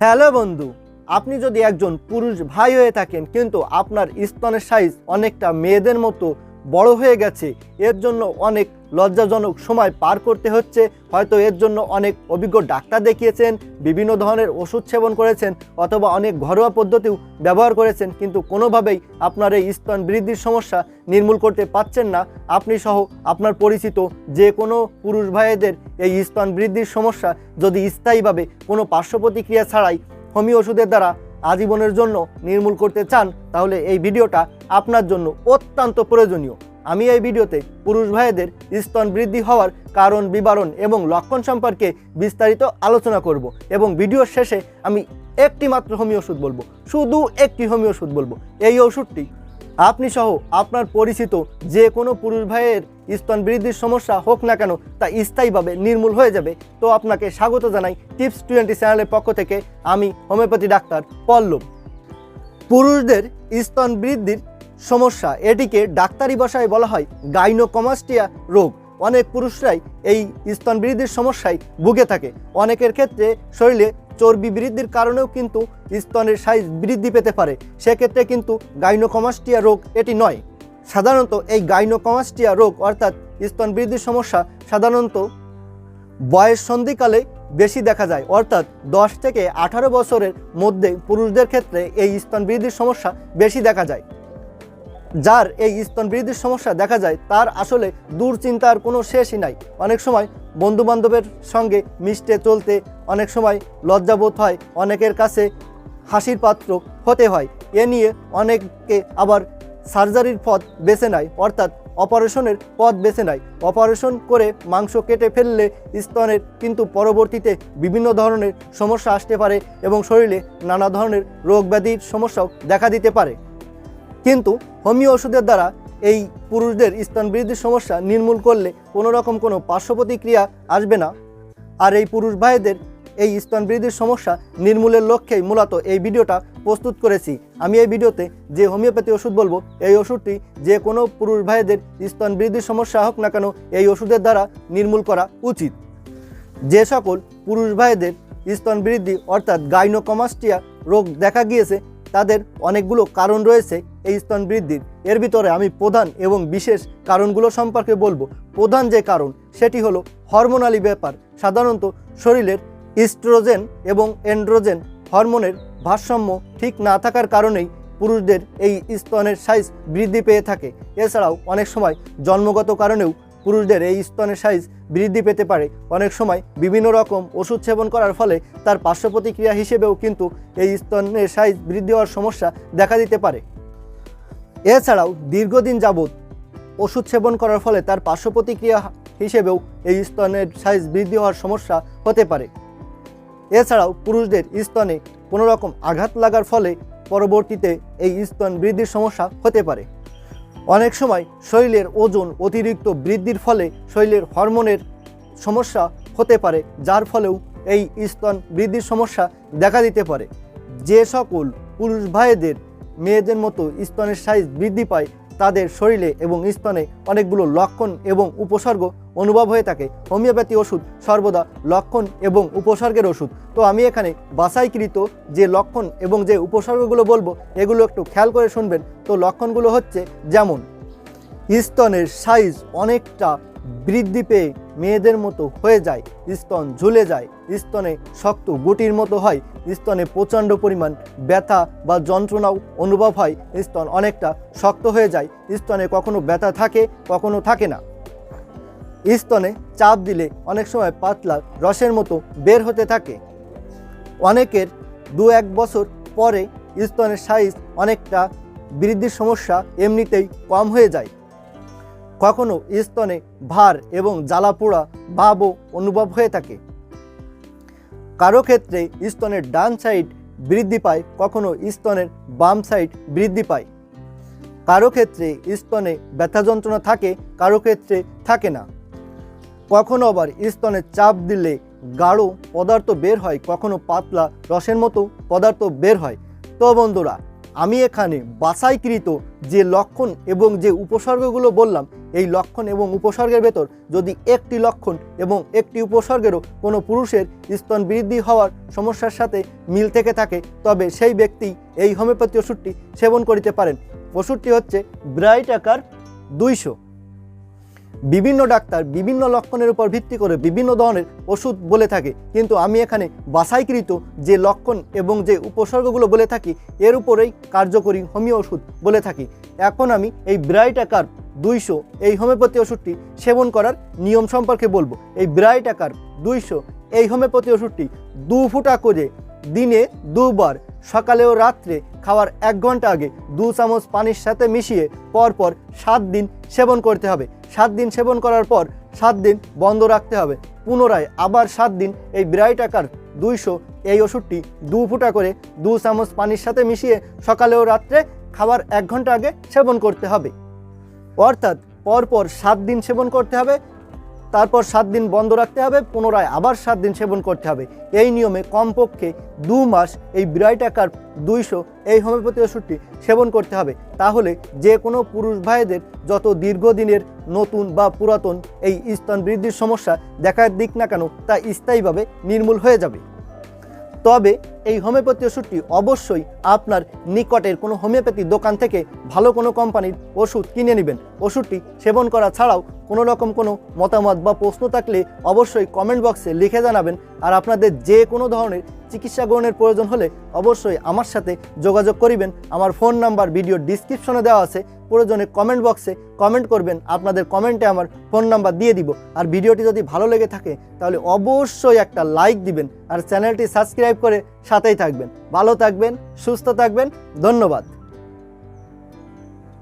Hello বন্ধু, আপনি যদি একজন পুরুষ ভাই হয়ে থাকেন, কিন্তু আপনার স্তনের সাইজ অনেকটা মেয়েদের মতো বড় হয়ে গেছে। এর জন্য অনেক লজ্জাজনক সময় পার করতে হচ্ছে। হয়তো এর জন্য অনেক অভিজ্ঞ ডাক্তার দেখিয়েছেন, বিভিন্ন ধরনের ওষুধ সেবন করেছেন অথবা অনেক ঘরোয়া পদ্ধতিও ব্যবহার করেছেন, কিন্তু কোনোভাবেই আপনার এই স্তন বৃদ্ধির সমস্যা নির্মূল করতে পারছেন না। আপনি সহ আপনার পরিচিত যে কোনো পুরুষ ভাইয়েদের এই স্তন বৃদ্ধির সমস্যা যদি স্থায়ীভাবে কোনো পার্শ্ব প্রতিক্রিয়া ছাড়াই হোমিও ওষুধের দ্বারা আজীবনের জন্য নির্মূল করতে চান, তাহলে এই ভিডিওটা আপনার জন্য অত্যন্ত প্রয়োজনীয়। আমি এই ভিডিওতে পুরুষ ভাইদের স্তন বৃদ্ধি হওয়ার কারণ, বিবরণ এবং লক্ষণ সম্পর্কে বিস্তারিত আলোচনা করব এবং ভিডিওর শেষে আমি একটি মাত্র হোমিও ওষুধ বলব, শুধু একটি হোমিও ওষুধ বলব। এই ওষুধটি আপনি সহ আপনার পরিচিত যে কোনো পুরুষ ভাইয়ের স্তন বৃদ্ধির সমস্যা হোক না কেন, তা স্থায়ীভাবে নির্মূল হয়ে যাবে। তো আপনাকে স্বাগত জানাই টিপস টোয়েন্টি চ্যানেলের পক্ষ থেকে আমি হোমিওপ্যাথি ডাক্তার পল্লব। পুরুষদের স্তন বৃদ্ধির সমস্যা, এটিকে ডাক্তারি ভাষায় বলা হয় গাইনোকমাস্টিয়া রোগ। অনেক পুরুষরাই এই স্তন বৃদ্ধির সমস্যায় ভুগে থাকে। অনেকের ক্ষেত্রে শরীরে চর্বি বৃদ্ধির কারণেও কিন্তু স্তনের সাইজ বৃদ্ধি পেতে পারে। সেক্ষেত্রে কিন্তু গাইনোকমাস্টিয়া রোগ এটি নয়। সাধারণত এই গাইনোকমাস্টিয়া রোগ অর্থাৎ স্তন বৃদ্ধির সমস্যা সাধারণত বয়স সন্ধিকালে বেশি দেখা যায়। অর্থাৎ দশ থেকে আঠারো বছরের মধ্যে পুরুষদের ক্ষেত্রে এই স্তন বৃদ্ধির সমস্যা বেশি দেখা যায়। যার এই স্তন বৃদ্ধির সমস্যা দেখা যায়, তার আসলে দুশ্চিন্তার কোনো শেষই নাই। অনেক সময় বন্ধু বান্ধবের সঙ্গে মিশতে, চলতে অনেক সময় লজ্জাবোধ হয়, অনেকের কাছে হাসির পাত্র হতে হয়। এ নিয়ে অনেকে আবার সার্জারির পথ বেছে নেয়, অর্থাৎ অপারেশনের পথ বেছে নেয়। অপারেশন করে মাংস কেটে ফেললে স্তনের কিন্তু পরবর্তীতে বিভিন্ন ধরনের সমস্যা আসতে পারে এবং শরীরে নানা ধরনের রোগ ব্যাধির সমস্যাও দেখা দিতে পারে। কিন্তু হোমিও ওষুধের দ্বারা এই পুরুষদের স্তন বৃদ্ধির সমস্যা নির্মূল করলে কোনো রকম কোনো পার্শ্ব প্রতিক্রিয়া আসবে না। আর এই পুরুষ ভাইদের এই স্তন বৃদ্ধির সমস্যা নির্মূলের লক্ষ্যেই মূলত এই ভিডিওটা প্রস্তুত করেছি। আমি এই ভিডিওতে যে হোমিওপ্যাথি ওষুধ বলব, এই ওষুধটি যে কোনো পুরুষ ভাইদের স্তন বৃদ্ধির সমস্যা হোক না কেন, এই ওষুধের দ্বারা নির্মূল করা উচিত। যে সকল পুরুষ ভাইদের স্তন বৃদ্ধি অর্থাৎ গাইনোকমাস্টিয়া রোগ দেখা গিয়েছে, তাদের অনেকগুলো কারণ রয়েছে এই স্তন বৃদ্ধির। এর ভিতরে আমি প্রধান এবং বিশেষ কারণগুলো সম্পর্কে বলব। প্রধান যে কারণ, সেটি হলো হরমোনালি ব্যাপার। সাধারণত শরীরের ইস্ট্রোজেন এবং এন্ড্রোজেন হরমোনের ভারসাম্য ঠিক না থাকার কারণেই পুরুষদের এই স্তনের সাইজ বৃদ্ধি পেয়ে থাকে। এছাড়াও অনেক সময় জন্মগত কারণেও পুরুষদের এই স্তনের সাইজ বৃদ্ধি পেতে পারে। অনেক সময় বিভিন্ন রকম ওষুধ সেবন করার ফলে তার পার্শ্ব প্রতিক্রিয়া হিসেবেও কিন্তু এই স্তনের সাইজ বৃদ্ধি হওয়ার সমস্যা দেখা দিতে পারে। এছাড়াও দীর্ঘদিন যাবৎ ওষুধ সেবন করার ফলে তার পার্শ্ব প্রতিক্রিয়া হিসেবেও এই স্তনের সাইজ বৃদ্ধি হওয়ার সমস্যা হতে পারে। এছাড়াও পুরুষদের স্তনে কোনো রকম আঘাত লাগার ফলে পরবর্তীতে এই স্তন বৃদ্ধির সমস্যা হতে পারে। অনেক সময় শরীরের ওজন অতিরিক্ত বৃদ্ধির ফলে শরীরের হরমোনের সমস্যা হতে পারে, যার ফলেও এই স্তন বৃদ্ধির সমস্যা দেখা দিতে পারে। যে সকল পুরুষ ভাইদের মেয়েদের মতো স্তনের সাইজ বৃদ্ধি পায় তাদের শরীরে এবং স্তনে অনেকগুলো লক্ষণ এবং উপসর্গ অনুভব হয়ে থাকে। হোমিওপ্যাথি ওষুধ সর্বদা লক্ষণ এবং উপসর্গের ওষুধ। তো আমি এখানে বাসাইকৃত যে লক্ষণ এবং যে উপসর্গগুলো বলব, এগুলো একটু খেয়াল করে শুনবেন। তো লক্ষণগুলো হচ্ছে যেমন, স্তনের সাইজ অনেকটা বৃদ্ধি পেয়ে মেয়েদের মতো হয়ে যায়, স্তন ঝুলে যায়, স্তনে শক্ত গুটির মতো হয়, স্তনে প্রচণ্ড পরিমাণ ব্যথা বা যন্ত্রণাও অনুভব হয়, স্তন অনেকটা শক্ত হয়ে যায়, স্তনে কখনো ব্যথা থাকে, কখনো থাকে না। স্তনে চাপ দিলে অনেক সময় পাতলা রসের মতো বের হতে থাকে। অনেকের দু এক বছর পরে স্তনের সাইজ অনেকটা বৃদ্ধির সমস্যা এমনিতেই কম হয়ে যায়। কখনো স্তনে ভার এবং জ্বালা পোড়া ভাবও অনুভব হয়ে থাকে। কারও ক্ষেত্রে স্তনের ডান সাইড বৃদ্ধি পায়, কখনো স্তনের বাম সাইড বৃদ্ধি পায়। কারও ক্ষেত্রে স্তনে ব্যথা যন্ত্রণা থাকে, কারও ক্ষেত্রে থাকে না। কখনো আবার স্তনে চাপ দিলে গাঢ় পদার্থ বের হয়, কখনো পাতলা রসের মতো পদার্থ বের হয়। তো বন্ধুরা আমি এখানে বাছাইকৃত যে লক্ষণ এবং যে উপসর্গগুলো বললাম, এই লক্ষণ এবং উপসর্গের ভেতর যদি একটি লক্ষণ এবং একটি উপসর্গেরও কোনো পুরুষের স্তন বৃদ্ধি হওয়ার সমস্যার সাথে মিল থেকে থাকে, তবে সেই ব্যক্তি এই হোমিওপ্যাথি ওষুধটি সেবন করিতে পারেন। ওষুধটি হচ্ছে ব্রাইট আকার দুইশো। বিভিন্ন ডাক্তার বিভিন্ন লক্ষণের উপর ভিত্তি করে বিভিন্ন ধরনের ওষুধ বলে থাকে। কিন্তু আমি এখানে বাসাইকৃত যে লক্ষণ এবং যে উপসর্গগুলো বলে থাকি, এর উপরেই কার্যকরী হোমিও ওষুধ বলে থাকি। এখন আমি এই ব্রাইট আকার দুইশো, এই হোমিওপ্যাথি ওষুধটি সেবন করার নিয়ম সম্পর্কে বলব। এই ব্রাইট আকার দুইশো, এই হোমিওপ্যাথি ওষুধটি দু ফুটা করে দিনে দুবার, সকালে ও রাত্রে খাওয়ার এক ঘণ্টা আগে দু চামচ পানির সাথে মিশিয়ে পরপর সাত দিন সেবন করতে হবে। সাত দিন সেবন করার পর সাত দিন বন্ধ রাখতে হবে। পুনরায় আবার সাত দিন এই ব্রাইট আকার দুইশো এই ওষুধটি দু ফুটা করে দু চামচ পানির সাথে মিশিয়ে সকালে ও রাত্রে খাওয়ার এক ঘণ্টা আগে সেবন করতে হবে। অর্থাৎ পরপর সাত দিন সেবন করতে হবে। তারপর সাত দিন বন্ধ রাখতে হবে, পুনরায় আবার সাত দিন সেবন করতে হবে। এই নিয়মে কমপক্ষে দু মাস এই ব্রাইট আকার দুইশো এই হোমিওপ্যাথি ওষুধটি সেবন করতে হবে। তাহলে যে কোনো পুরুষ ভাইদের যত দীর্ঘদিনের নতুন বা পুরাতন এই স্তন বৃদ্ধির সমস্যা দেখার দিক না কেন, তা স্থায়ীভাবে নির্মূল হয়ে যাবে। তবে এই হোমিওপ্যাথি ওষুধটি অবশ্যই আপনার নিকটের কোনো হোমিওপ্যাথি দোকান থেকে ভালো কোনো কোম্পানির ওষুধ কিনে নেবেন। ওষুধটি সেবন করা ছাড়াও কোনো রকম কোনো মতামত বা প্রশ্ন থাকলে অবশ্যই কমেন্ট বক্সে লিখে জানাবেন। আর আপনাদের যে কোনো ধরনের চিকিৎসা গ্রহণের প্রয়োজন হলে অবশ্যই আমার সাথে যোগাযোগ করিবেন। আমার ফোন নাম্বার ভিডিও ডিসক্রিপশনে দেওয়া আছে। প্রয়োজনে কমেন্ট বক্সে কমেন্ট করবেন। আপনাদের কমেন্টে আমার ফোন নাম্বার দিয়ে দিব। আর ভিডিওটি যদি ভালো লেগে থাকে তাহলে অবশ্যই একটা লাইক দিবেন। আর চ্যানেলটি সাবস্ক্রাইব করে সাথেই থাকবেন। ভালো থাকবেন সুস্থ থাকবেন। ধন্যবাদ।